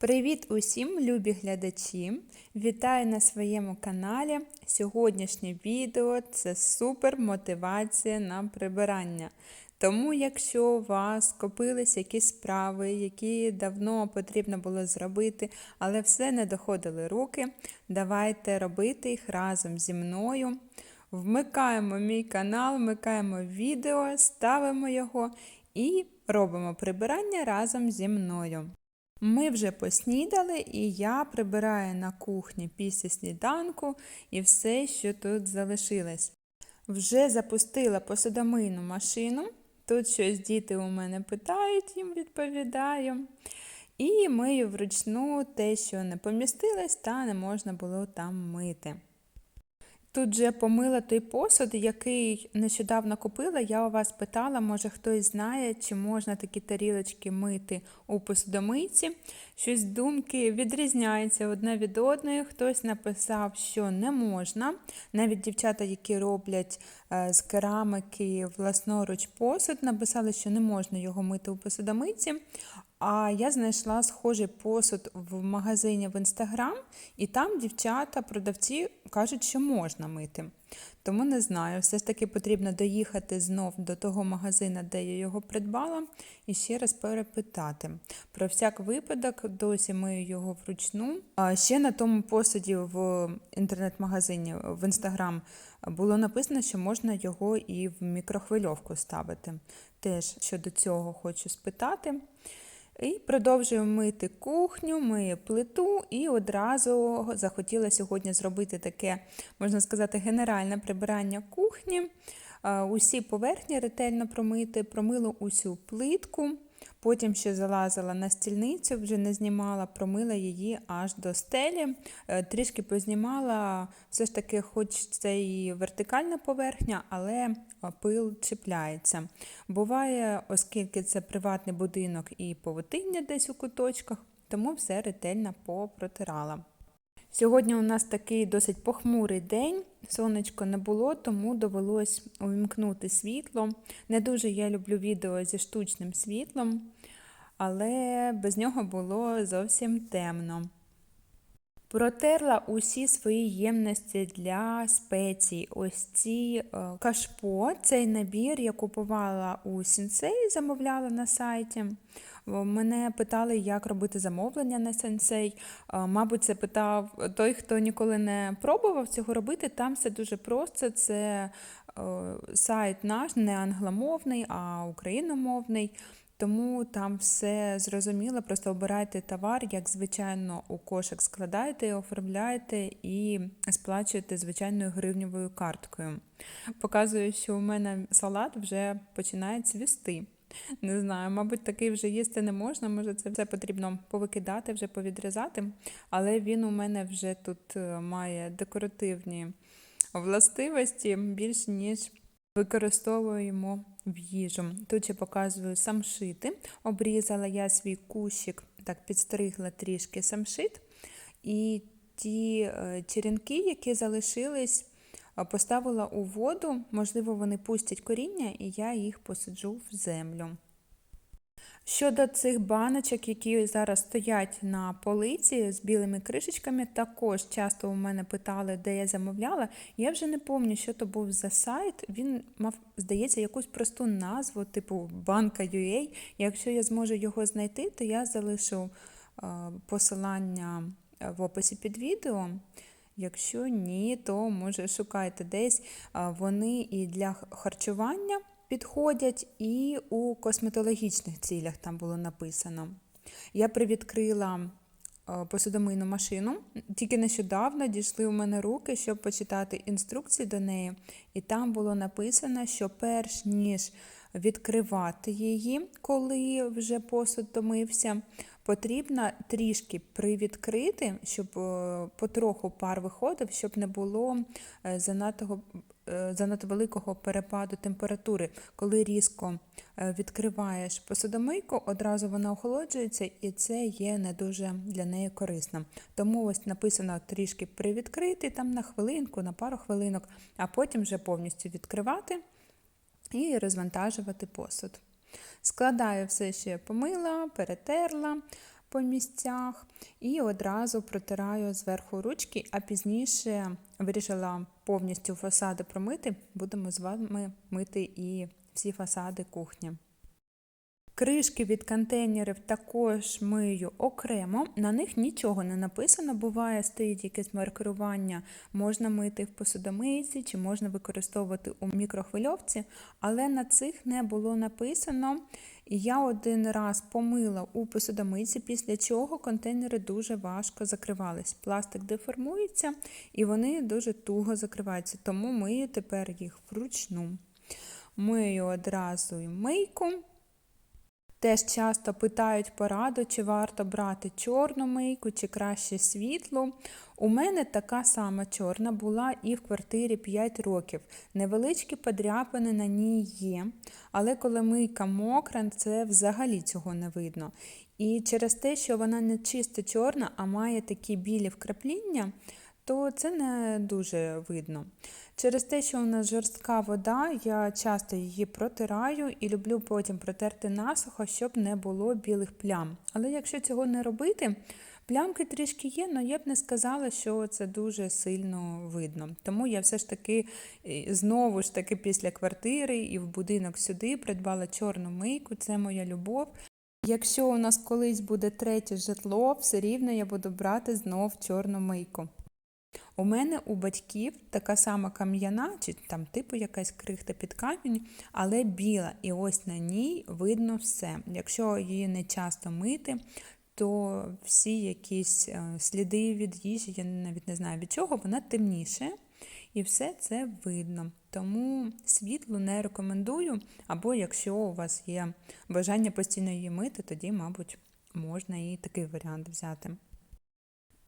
Привіт усім, любі глядачі! Вітаю на своєму каналі. Сьогоднішнє відео це супер мотивація на прибирання. Тому, якщо у вас скопились якісь справи, які давно потрібно було зробити, але все не доходили руки, давайте робити їх разом зі мною. Вмикаємо мій канал, вмикаємо відео, ставимо його і робимо прибирання разом зі мною. Ми вже поснідали, і я прибираю на кухні після сніданку і все, що тут залишилось. Вже запустила посудомийну машину. Тут щось діти у мене питають, їм відповідаю. І мию вручну те, що не помістилось, та не можна було там мити. Тут же помила той посуд, який нещодавно купила. Я у вас питала, може хтось знає, чи можна такі тарілочки мити у посудомийці. Щось думки відрізняються одна від одної. Хтось написав, що не можна. Навіть дівчата, які роблять е, з керамики власноруч посуд, написали, що не можна його мити у посудомийці. А я знайшла схожий посуд в магазині в інстаграм, і там дівчата, продавці кажуть, що можна мити. Тому не знаю, все ж таки потрібно доїхати знов до того магазину, де я його придбала, і ще раз перепитати. Про всяк випадок, досі мию його вручну. А ще на тому посуді в інтернет-магазині в інстаграм було написано, що можна його і в мікрохвильовку ставити. Теж щодо цього хочу спитати. І продовжую мити кухню, миє плиту і одразу захотіла сьогодні зробити таке, можна сказати, генеральне прибирання кухні. Усі поверхні ретельно промити, промила усю плитку. Потім ще залазила на стільницю, вже не знімала, промила її аж до стелі. Е, трішки познімала, все ж таки, хоч це і вертикальна поверхня, але пил чіпляється. Буває, оскільки це приватний будинок і повутиння десь у куточках, тому все ретельно попротирала. Сьогодні у нас такий досить похмурий день, сонечко не було, тому довелось увімкнути світло. Не дуже я люблю відео зі штучним світлом, але без нього було зовсім темно. Протерла усі свої ємності для спецій. Ось ці е, кашпо, цей набір я купувала у сінсей, замовляла на сайті. Мене питали, як робити замовлення на сенсей. Мабуть, це питав той, хто ніколи не пробував цього робити. Там все дуже просто. Це сайт наш не англомовний, а україномовний. Тому там все зрозуміло, просто обирайте товар, як звичайно, у кошик складаєте, оформляєте і сплачуєте звичайною гривневою карткою. Показую, що у мене салат вже починає цвісти. Не знаю, мабуть, такий вже їсти не можна, може це все потрібно повикидати, вже повідрізати, але він у мене вже тут е, має декоративні властивості більш ніж використовуємо в їжу. Тут я показую самшити. Обрізала я свій кущик, так підстригла трішки самшит. І ті е, черенки, які залишились, поставила у воду, можливо, вони пустять коріння, і я їх посаджу в землю. Щодо цих баночок, які зараз стоять на полиці з білими кришечками, також часто у мене питали, де я замовляла. Я вже не пам'ятаю, що то був за сайт. Він мав, здається, якусь просту назву, типу банка UA. Якщо я зможу його знайти, то я залишу посилання в описі під відео. Якщо ні, то може шукайте десь. Вони і для харчування підходять, і у косметологічних цілях там було написано. Я привідкрила посудомийну машину, тільки нещодавно дійшли у мене руки, щоб почитати інструкції до неї, і там було написано, що перш ніж відкривати її, коли вже посуд домився, потрібно трішки привідкрити, щоб е, потроху пар виходив, щоб не було е, занадто е, занадто великого перепаду температури. Коли різко відкриваєш посудомийку, одразу вона охолоджується, і це є не дуже для неї корисно. Тому ось написано трішки привідкрити там на хвилинку, на пару хвилинок, а потім вже повністю відкривати і розвантажувати посуд. Складаю все, що я помила, перетерла, по місцях і одразу протираю зверху ручки, а пізніше вирішила повністю фасади промити. Будемо з вами мити і всі фасади кухні. Кришки від контейнерів також мию окремо, на них нічого не написано. Буває, стоїть якесь маркерування, можна мити в посудомийці чи можна використовувати у мікрохвильовці, але на цих не було написано. І я один раз помила у посудомийці, після чого контейнери дуже важко закривались. Пластик деформується і вони дуже туго закриваються, тому мию тепер їх вручну. Мию одразу і мийку. Теж часто питають пораду, чи варто брати чорну мийку, чи краще світлу. У мене така сама чорна була і в квартирі 5 років. Невеличкі подряпини на ній є, але коли мийка мокра, це взагалі цього не видно. І через те, що вона не чисто чорна, а має такі білі вкрапління, то це не дуже видно. Через те, що у нас жорстка вода, я часто її протираю і люблю потім протерти насухо, щоб не було білих плям. Але якщо цього не робити, плямки трішки є, але я б не сказала, що це дуже сильно видно. Тому я все ж таки е, знову ж таки після квартири і в будинок сюди придбала чорну мийку, це моя любов. Якщо у нас колись буде третє житло, все рівно я буду брати знов чорну мийку. У мене у батьків така сама кам'яна, чи там типу якась крихта під камінь, але біла. І ось на ній видно все. Якщо її не часто мити, то всі якісь е, сліди від їжі, я навіть не знаю від чого, вона темніше. І все це видно. Тому світло не рекомендую. Або якщо у вас є бажання постійно її мити, тоді, мабуть, можна і такий варіант взяти.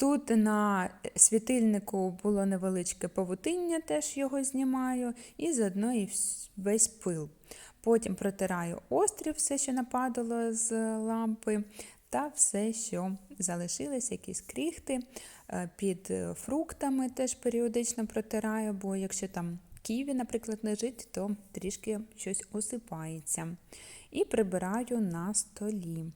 Тут на світильнику було невеличке павутиння, теж його знімаю, і заодно і весь пил. Потім протираю острів, все, що нападало з лампи, та все, що залишилось, якісь кріхти. Е, під фруктами теж періодично протираю, бо якщо там ківі, наприклад, лежить, то трішки щось осипається. І прибираю на столі.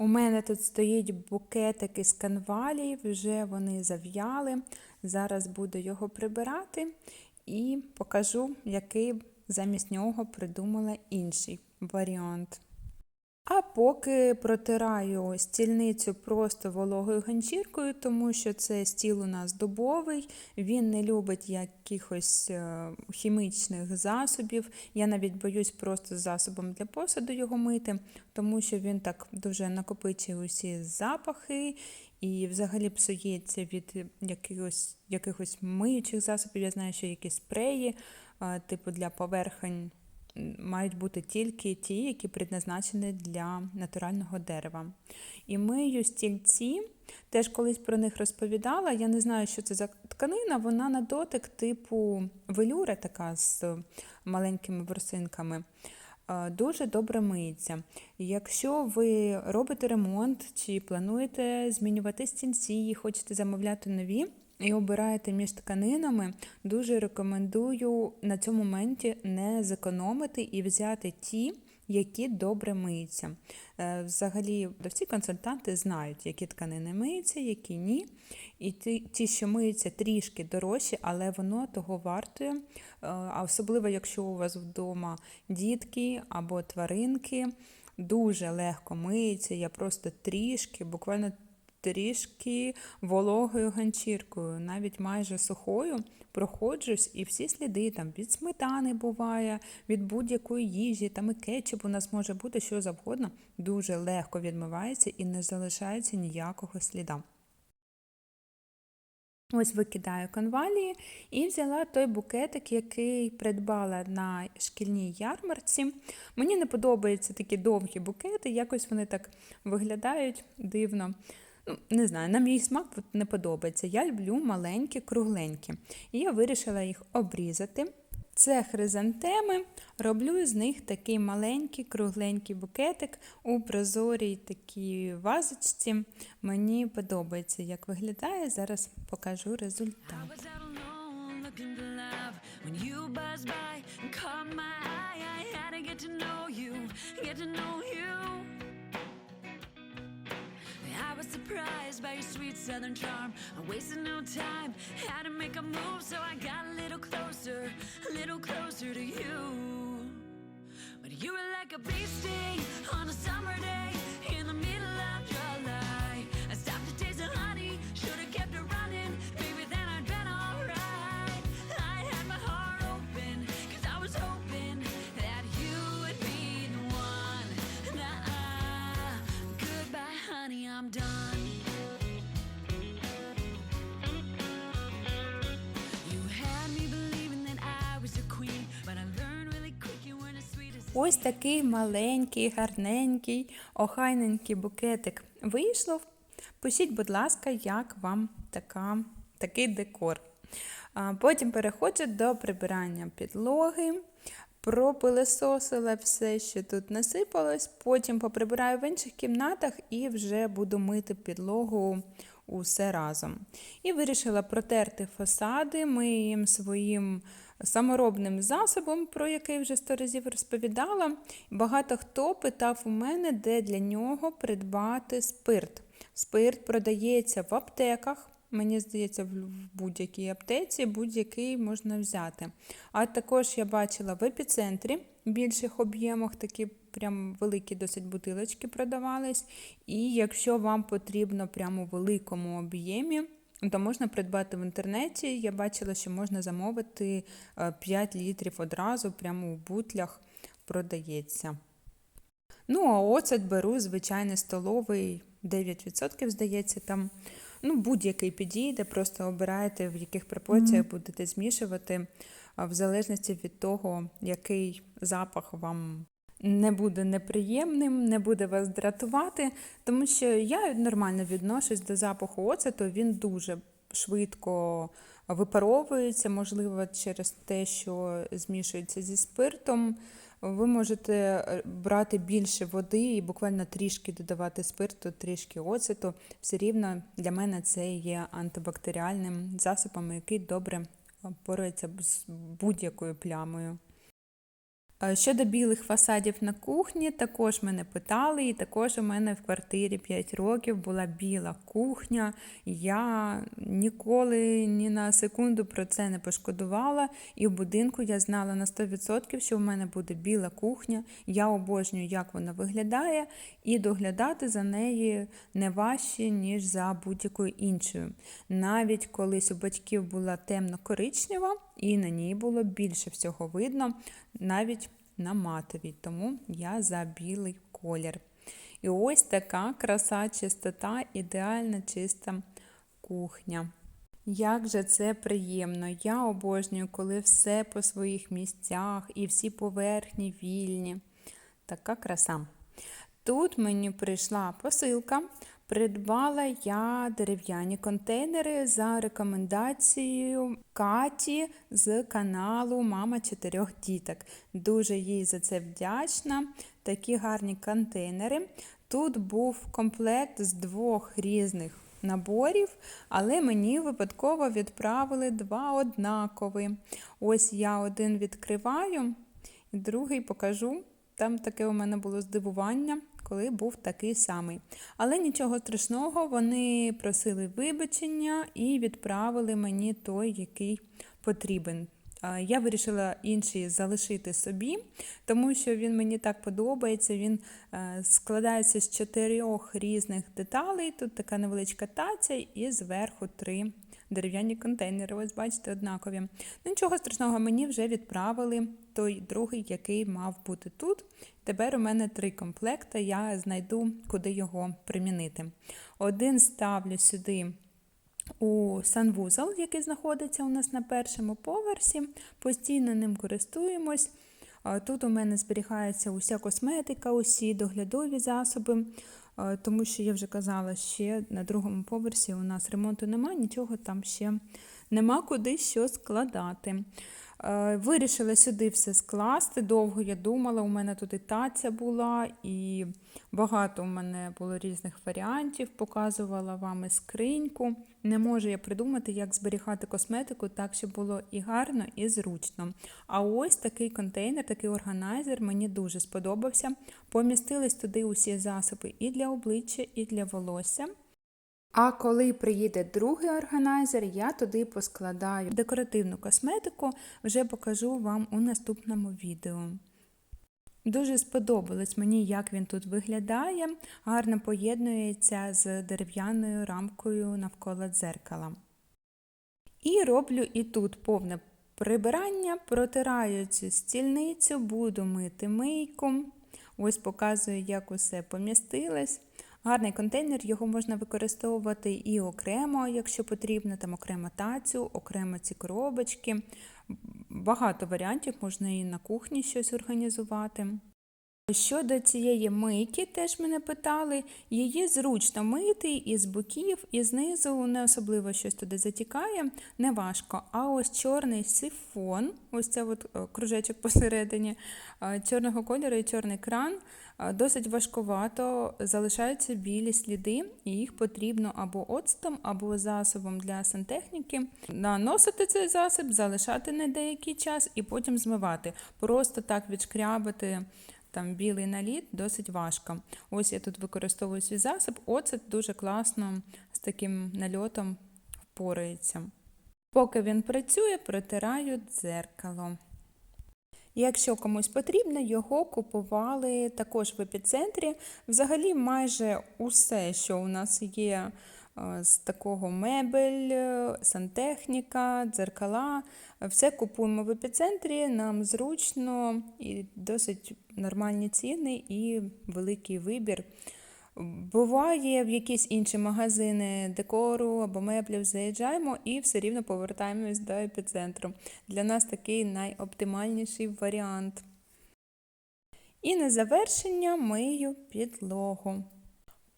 У мене тут стоїть букетик із канвалій, вже вони зав'яли. Зараз буду його прибирати і покажу, який замість нього придумала інший варіант. А поки протираю стільницю просто вологою ганчіркою, тому що це стіл у нас дубовий, він не любить якихось е, хімічних засобів. Я навіть боюсь просто засобом для посуду його мити, тому що він так дуже накопичує усі запахи і взагалі псується від якихось якихось миючих засобів. Я знаю, що якісь спреї, е, типу для поверхень мають бути тільки ті, які предназначені для натурального дерева. І мию стільці, теж колись про них розповідала. Я не знаю, що це за тканина, вона на дотик типу велюра, така з маленькими ворсинками. Дуже добре миється. Якщо ви робите ремонт чи плануєте змінювати стільці і хочете замовляти нові, і обираєте між тканинами, дуже рекомендую на цьому моменті не зекономити і взяти ті, які добре миються. Е, взагалі, всі консультанти знають, які тканини миються, які ні. І ті, що миються трішки дорожчі, але воно того вартує. Е, а особливо, якщо у вас вдома дітки або тваринки, дуже легко миються. Я просто трішки, буквально трішки вологою ганчіркою, навіть майже сухою, проходжусь, і всі сліди там від сметани буває, від будь-якої їжі, там і кетчуп у нас може бути що завгодно, дуже легко відмивається і не залишається ніякого сліда. Ось викидаю конвалії і взяла той букетик, який придбала на шкільній ярмарці. Мені не подобаються такі довгі букети, якось вони так виглядають дивно. Не знаю, на мій смак не подобається. Я люблю маленькі, кругленькі. І я вирішила їх обрізати. Це хризантеми, роблю з них такий маленький, кругленький букетик у прозорій такій вазочці. Мені подобається, як виглядає. Зараз покажу результат. When you. was surprised by your sweet southern charm. I wasted no time, had to make a move, so I got a little closer, a little closer to you. But you were like a bee sting on a summer day in the middle Ось такий маленький, гарненький, охайненький букетик вийшов. Пишіть, будь ласка, як вам така, такий декор. Потім переходжу до прибирання підлоги. Пропилесосила все, що тут насипалось, потім поприбираю в інших кімнатах і вже буду мити підлогу усе разом. І вирішила протерти фасади миєм своїм саморобним засобом, про який вже сто разів розповідала. Багато хто питав у мене, де для нього придбати спирт. Спирт продається в аптеках. Мені здається, в будь-якій аптеці будь-який можна взяти. А також я бачила в епіцентрі в більших об'ємах такі прям великі досить бутилочки продавались. І якщо вам потрібно прямо у великому об'ємі, то можна придбати в інтернеті. Я бачила, що можна замовити е, 5 літрів одразу, прямо у бутлях продається. Ну, а оцет беру звичайний столовий, 9%, здається, там. Ну, будь-який підійде, просто обираєте, в яких пропорціях будете змішувати, в залежності від того, який запах вам не буде неприємним, не буде вас дратувати. Тому що я нормально відношусь до запаху оцету, він дуже швидко випаровується, можливо, через те, що змішується зі спиртом. Ви можете е, брати більше води і буквально трішки додавати спирту, трішки оцету. Все рівно для мене це є антибактеріальним засобом, який добре порається з будь-якою плямою. Е, Щодо білих фасадів на кухні, також мене питали, і також у мене в квартирі 5 років була біла кухня. Я ніколи ні на секунду про це не пошкодувала. І в будинку я знала на 100%, що в мене буде біла кухня. Я обожнюю, як вона виглядає, і доглядати за неї не важче, ніж за будь-якою іншою. Навіть колись у батьків була темно-коричнева, і на ній було більше всього видно, навіть на матовій, тому я за білий колір. І ось така краса, чистота, ідеальна чиста кухня. Як же це приємно! Я обожнюю, коли все по своїх місцях і всі поверхні вільні. Така краса. Тут мені прийшла посилка. Придбала я дерев'яні контейнери за рекомендацією Каті з каналу Мама чотирьох діток. Дуже їй за це вдячна. Такі гарні контейнери. Тут був комплект з двох різних наборів, але мені випадково відправили два однакові. Ось я один відкриваю, другий покажу. Там таке у мене було здивування, коли був такий самий. Але нічого страшного, вони просили вибачення і відправили мені той, який потрібен. Я вирішила інший залишити собі, тому що він мені так подобається. Він е, складається з чотирьох різних деталей. Тут така невеличка таця і зверху три дерев'яні контейнери. Ось бачите, однакові. Ну, нічого страшного, мені вже відправили той другий, який мав бути тут. Тепер у мене три комплекти, я знайду, куди його примінити. Один ставлю сюди у санвузол, який знаходиться у нас на першому поверсі. Постійно ним користуємось. Тут у мене зберігається уся косметика, усі доглядові засоби, тому що я вже казала, ще на другому поверсі у нас ремонту немає, нічого там ще нема куди що складати. Е, Вирішила сюди все скласти. Довго я думала, у мене тут і таця була, і багато у мене було різних варіантів. Показувала вам і скриньку. Не можу я придумати, як зберігати косметику так, щоб було і гарно, і зручно. А ось такий контейнер, такий органайзер мені дуже сподобався. Помістились туди усі засоби і для обличчя, і для волосся. А коли приїде другий органайзер, я туди поскладаю декоративну косметику, вже покажу вам у наступному відео. Дуже сподобалось мені, як він тут виглядає, гарно поєднується з дерев'яною рамкою навколо дзеркала. І роблю і тут повне прибирання, протираю цю стільницю, буду мити мийку. Ось показую, як усе помістилось. Гарний контейнер, його можна використовувати і окремо, якщо потрібно, там окремо тацю, окремо ці коробочки. Багато варіантів, можна і на кухні щось організувати. Щодо цієї мийки, теж мене питали, її зручно мити і з боків, і знизу не особливо щось туди затікає, не важко. А ось чорний сифон, ось це от е, кружечок посередині е, чорного кольору і чорний кран, досить важкувато, залишаються білі сліди, і їх потрібно або оцтом, або засобом для сантехніки. Наносити цей засіб, залишати на деякий час і потім змивати. Просто так відшкрябати там білий наліт досить важко. Ось я тут використовую свій засіб, оцет дуже класно з таким нальотом впорається. Поки він працює, протираю дзеркало. Якщо комусь потрібно, його купували також в епіцентрі. Взагалі, майже усе, що у нас є е, з такого мебель, е, сантехніка, дзеркала, все купуємо в епіцентрі, нам зручно і досить нормальні ціни і великий вибір. Буває, в якісь інші магазини декору або меблів заїжджаємо і все рівно повертаємось до епіцентру. Для нас такий найоптимальніший варіант. І на завершення мию підлогу.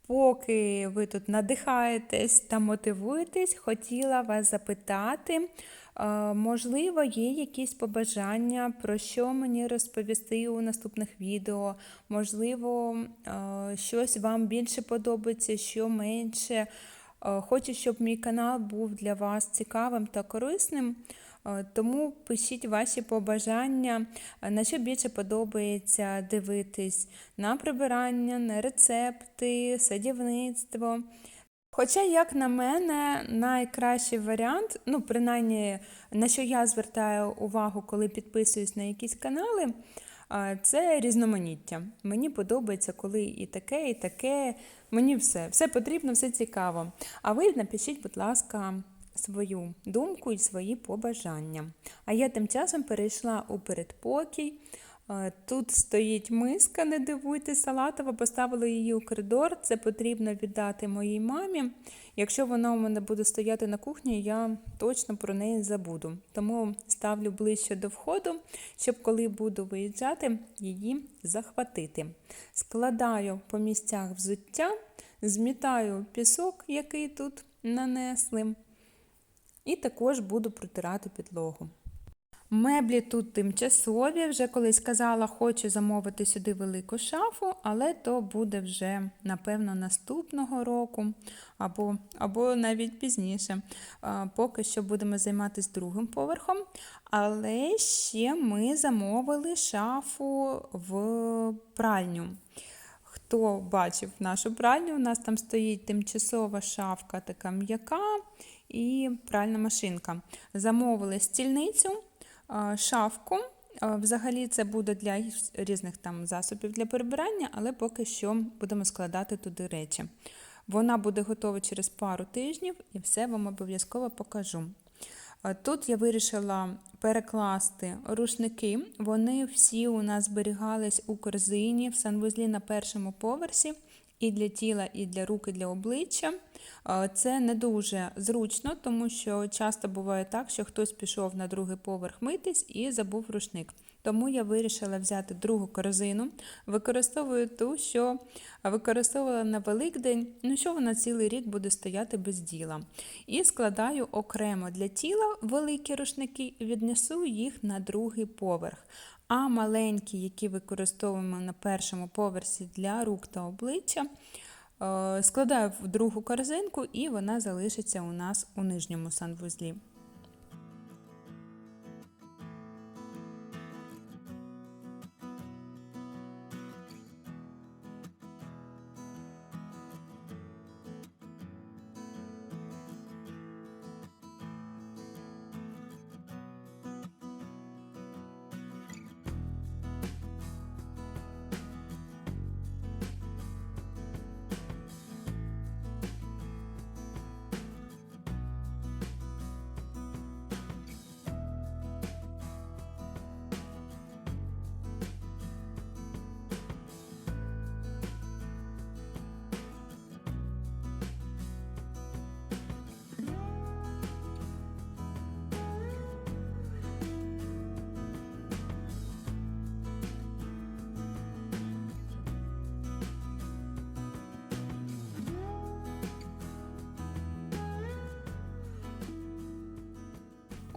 Поки ви тут надихаєтесь та мотивуєтесь, хотіла вас запитати, можливо, є якісь побажання, про що мені розповісти у наступних відео, можливо, щось вам більше подобається, що менше. Хочу, щоб мій канал був для вас цікавим та корисним. Тому пишіть ваші побажання, на що більше подобається дивитись на прибирання, на рецепти, садівництво. Хоча, як на мене, найкращий варіант, ну, принаймні, на що я звертаю увагу, коли підписуюсь на якісь канали, це різноманіття. Мені подобається, коли і таке, і таке. Мені все, все потрібно, все цікаво. А ви напишіть, будь ласка, свою думку і свої побажання. А я тим часом перейшла у передпокій. Е, Тут стоїть миска, не дивуйте, салатова, поставила її у коридор. Це потрібно віддати моїй мамі. Якщо вона у мене буде стояти на кухні, я точно про неї забуду. Тому ставлю ближче до входу, щоб коли буду виїжджати, її захватити. Складаю по місцях взуття, змітаю пісок, який тут нанесли, і також буду протирати підлогу. Меблі тут тимчасові. Вже колись казала, хочу замовити сюди велику шафу, але то буде вже, напевно, наступного року або, або навіть пізніше. Поки що будемо займатися другим поверхом. Але ще ми замовили шафу в пральню. Хто бачив нашу пральню, у нас там стоїть тимчасова шафка, така м'яка і пральна машинка. Замовили стільницю шафку. Взагалі це буде для різних там засобів для прибирання, але поки що будемо складати туди речі. Вона буде готова через пару тижнів і все вам обов'язково покажу. Тут я вирішила перекласти рушники. Вони всі у нас зберігались у корзині в санвузлі на першому поверсі. І для тіла, і для рук, і для обличчя. Це не дуже зручно, тому що часто буває так, що хтось пішов на другий поверх митись і забув рушник. Тому я вирішила взяти другу корзину, використовую ту, що використовувала на Великдень, ну що вона цілий рік буде стояти без діла. І складаю окремо для тіла великі рушники, і віднесу їх на другий поверх. А маленькі, які використовуємо на першому поверсі для рук та обличчя, е, складаю в другу корзинку і вона залишиться у нас у нижньому санвузлі.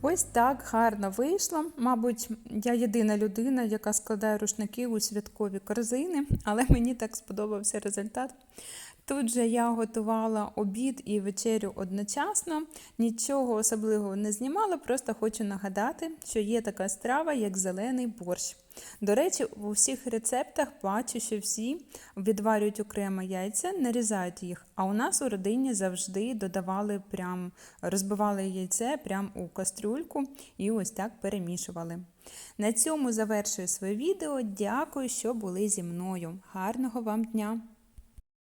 Ось так гарно вийшло. Мабуть, я єдина людина, яка складає рушники у святкові корзини, але мені так сподобався результат. Тут же я готувала обід і вечерю одночасно, нічого особливого не знімала, просто хочу нагадати, що є така страва, як зелений борщ. До речі, у всіх рецептах бачу, що всі відварюють окремо яйця, нарізають їх. А у нас у родині завжди додавали прям, розбивали яйце прямо у кастрюльку і ось так перемішували. На цьому завершую своє відео. Дякую, що були зі мною. Гарного вам дня!